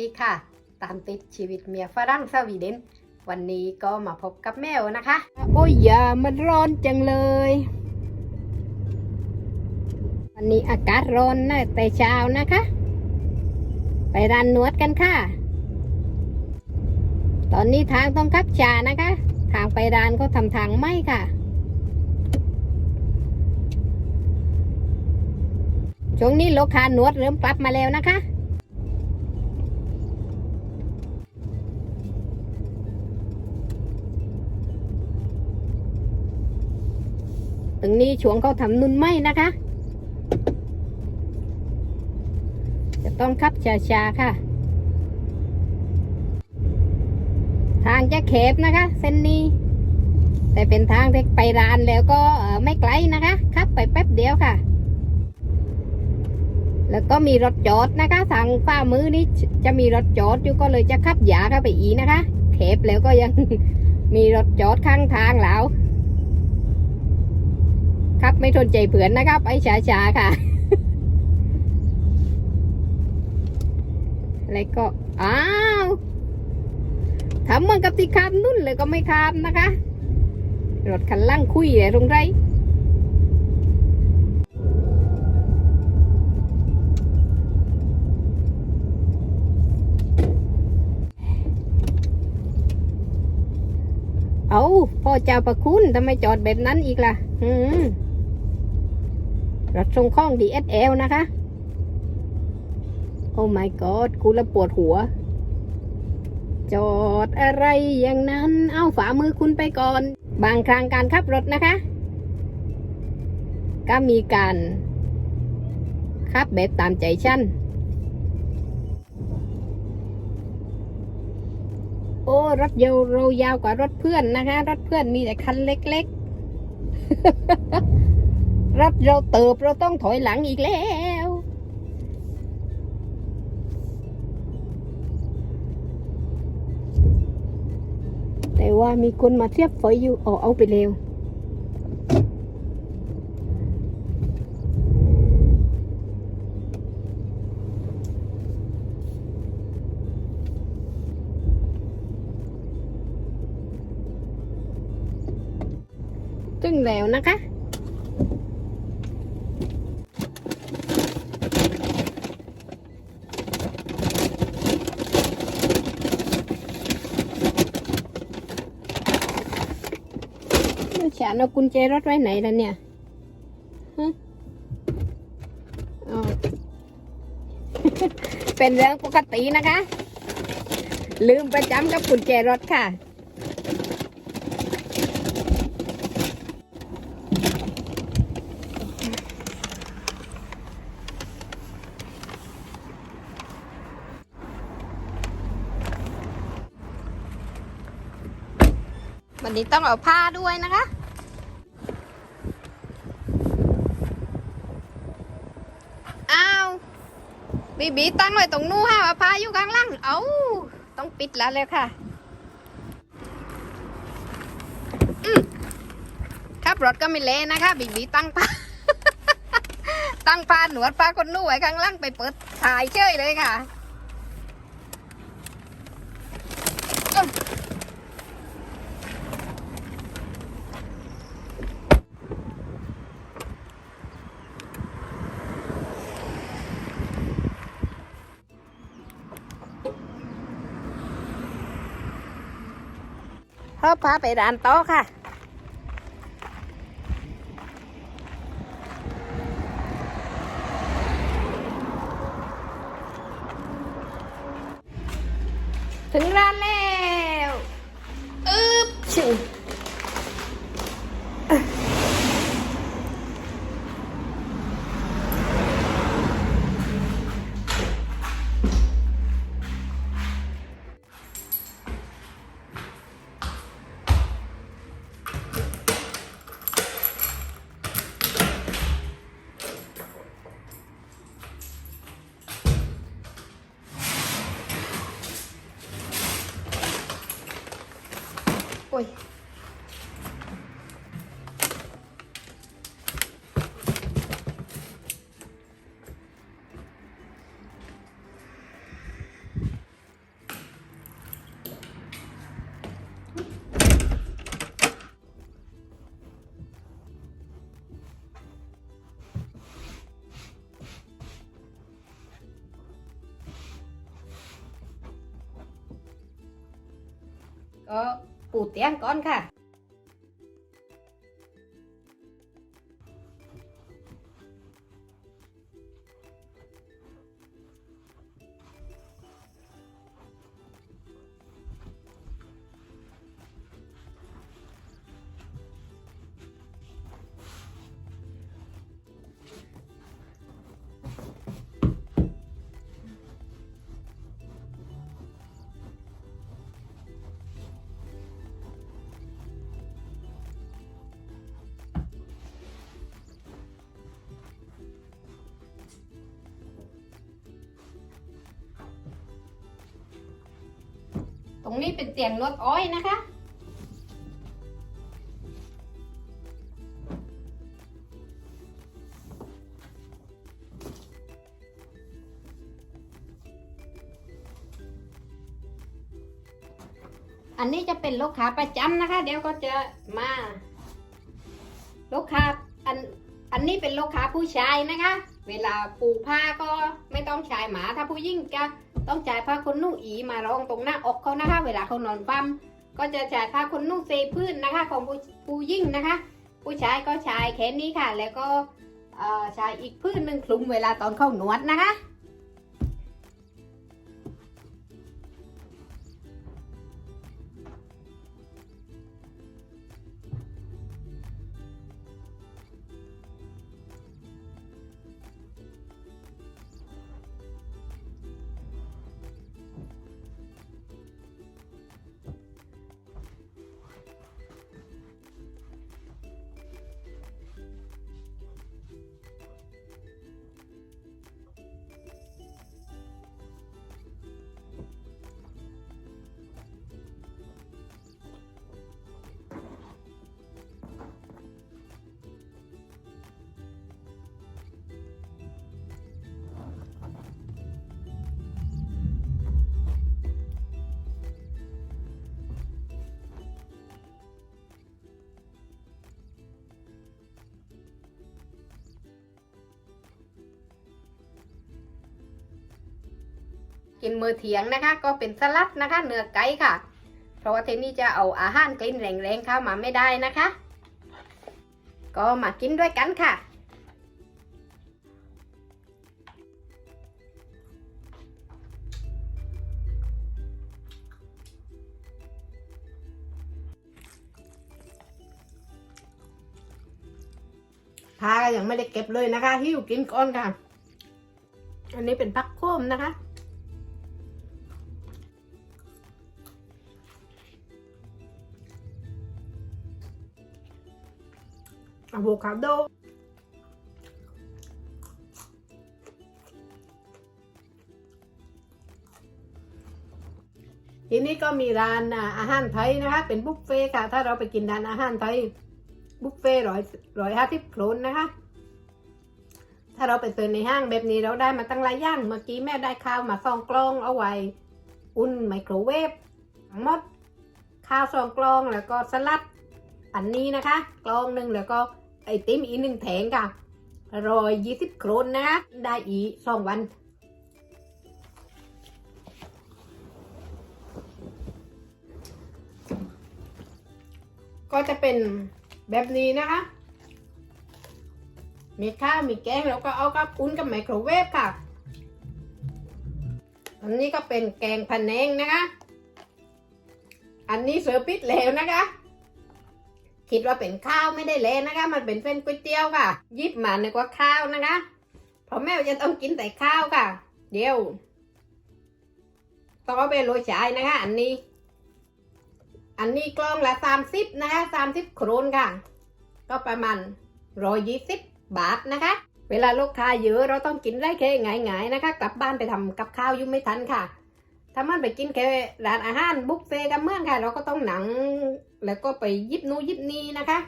ดีค่ะ ตามติดชีวิตเมียฝรั่งสวีเดน วันนี้ก็มาพบกับแมวนะคะ โอ้ยอย่ามันร้อนจังเลย วันนี้อากาศร้อนนะแต่เช้านะคะ ไปร้านนวดกันค่ะ ตอนนี้ทางต้องขับช้านะคะ ทางไปร้านก็ทำทางไม่ค่ะช่วงนี้ลูกค้านวดเริ่มกลับมาแล้วนะคะ ตรงนี้ช่วงเขาทำนุ่นไหมนะคะ จะต้องขับช้าๆค่ะ ทางจะแคบนะคะ เส้นนี้ แต่เป็นทางที่ไปร้านแล้วก็ไม่ไกลนะคะขับไปแป๊บเดียวค่ะ แล้วก็มีรถจอดนะคะทางฝ้ามือนี้จะมีรถจอดอยู่ก็เลยจะขับยาเข้าไปอีนะคะแคบแล้วก็ยังมีรถจอดข้างทางแล้ว ครับไม่ทนใจเผื่อนนะครับไอ้ช้าๆค่ะ แล้วก็ อ้าวทำเหมือนกับที่ข้ามนุ่นเลยก็ไม่ข้ามนะคะ รถคันล่างคุยเลยตรงไรเอาพ่อเจ้าประคุณทำไมจอดแบบนั้นอีกล่ะ อืม รถทรงข้อง DSL นะคะ โอ้ my god กูละปวดหัว จอดอะไรอย่างนั้น เอาฝ่ามือคุณไปก่อน บางครั้งการขับรถนะคะ ก็มีการขับแบบตามใจฉันโอ้ รถเยาวเรายาวกว่ารถเพื่อนนะคะ รถเพื่อนมีแต่คันเล็ก ๆ รถเราเติบเราต้องถอยหลังอีกแล้ว แต่ว่ามีคนมาเทียบฝอยอยู่เอาเอาไปเร็วจึงแล้วนะคะ นเอากุญแจรถไว้ไหนล่ะเนี่ยฮะเป็นเรื่องปกตินะคะ ลืมประจำกับกุญแจรถค่ะ วันนี้ต้องเอาผ้าด้วยนะคะ อ้าว บีบีตั้งไว้ตรงนู้ฮะว่าพาอยู่กลางล่างเอาต้องปิดแล้วเลยค่ะอืมขับรถก็ไม่เละนะคะ บีบีตั้งพาตั้งพาหนวดพาคนนู้นไว้กลางล่างไปเปิดถ่ายเชยเลยค่ะ พ่อพาไปร้านโต๊ะค่ะ ถึงร้านแล้ว ก็ปูเตีย รงนี้เป็นเตียงนวดอ้อยนะคะ อันนี้จะเป็นลูกค้าประจำนะคะ เดี๋ยวก็จะมาลูกค้าอันอันนี้เป็นลูกค้าผู้ชายนะคะ เวลาปูผ้าก็ไม่ต้องใช้หมา ถ้าผู้หญิงจะต้องใช้ผ้าขนนุ่งอีมารองตรงหน้าอกเขานะคะ เวลาเขานอนฟั่มก็จะใช้ผ้าขนนุ่งเซพื้นนะคะ ของผู้ผู้หญิงนะคะ ผู้ชายก็ใช้แค่นี้ค่ะ แล้วก็ใช้อีกพื้นหนึ่งคลุมเวลาตอนเข้านวดนะคะ กินมือเทียงนะคะ ก็เป็นสลัดนะคะ เนื้อไก่ค่ะ เพราะว่าเทนี่จะเอาอาหารกลิ่นแรงๆเข้ามาไม่ได้นะคะ ก็มากินด้วยกันค่ะพายังไม่ได้เก็บเลยนะคะหิวกินก่อนค่ะ อันนี้เป็นพักโคมนะคะ อะโวคาโดทีนี้ก็มีร้านอาหารไทยนะคะ เป็นบุฟเฟ่ต์ค่ะ ถ้าเราไปกินร้านอาหารไทยบุฟเฟ่ร้อยร้อยห้าสิบโครนนะคะ ถ้าเราไปซื้อในห้างแบบนี้เราได้มาตั้งหลายอย่าง เมื่อกี้แม่ได้ข้าวมาสองกล่องเอาไว้ อุ่นไมโครเวฟทั้งหมดข้าวสองกล่องแล้วก็สลัดอันนี้นะคะ กล่องหนึ่งแล้วก็ ไอติมอีกหนึ่งแถงค่ะร้อยยี่สิบโครนนะ ได้อีสองวัน ก็จะเป็นแบบนี้นะคะ มีข้าวมีแกงแล้วก็เอากับอุ่นกับไมโครเวฟค่ะ อันนี้ก็เป็นแกงพะแนงนะคะ อันนี้เสือร์ฟปิดแล้วนะคะ คิดว่าเป็นข้าวไม่ได้เลยนะคะ มันเป็นเส้นก๋วยเตี๋ยวค่ะ ยิบมานึกว่าข้าวนะคะเพราะแม่จะต้องกินแต่ข้าวค่ะ เดี๋ยวต้องเอาไปโรยชายนะคะ อันนี้ อันนี้กล้องละสามสิบนะคะสามสิบโครนค่ะ ก็ประมาณร้อยยี่สิบบาทนะคะ เวลาลูกค้าเยอะเราต้องกินได้แค่ไงายๆนะคะ กลับบ้านไปทำกับข้าวยุ่งไม่ทันค่ะ ถ้ามันไปกินแค่ร้านอาหารบุฟเฟ่ต์กันเมื่องค่ะ เราก็ต้องหนังแล้วก็ไปยิบนู้ยิบนี้นะคะ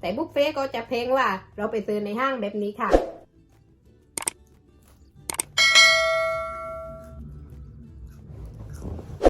แต่บุฟเฟ่ต์ก็จะเพลงว่าเราไปซื้อในห้างแบบนี้ค่ะ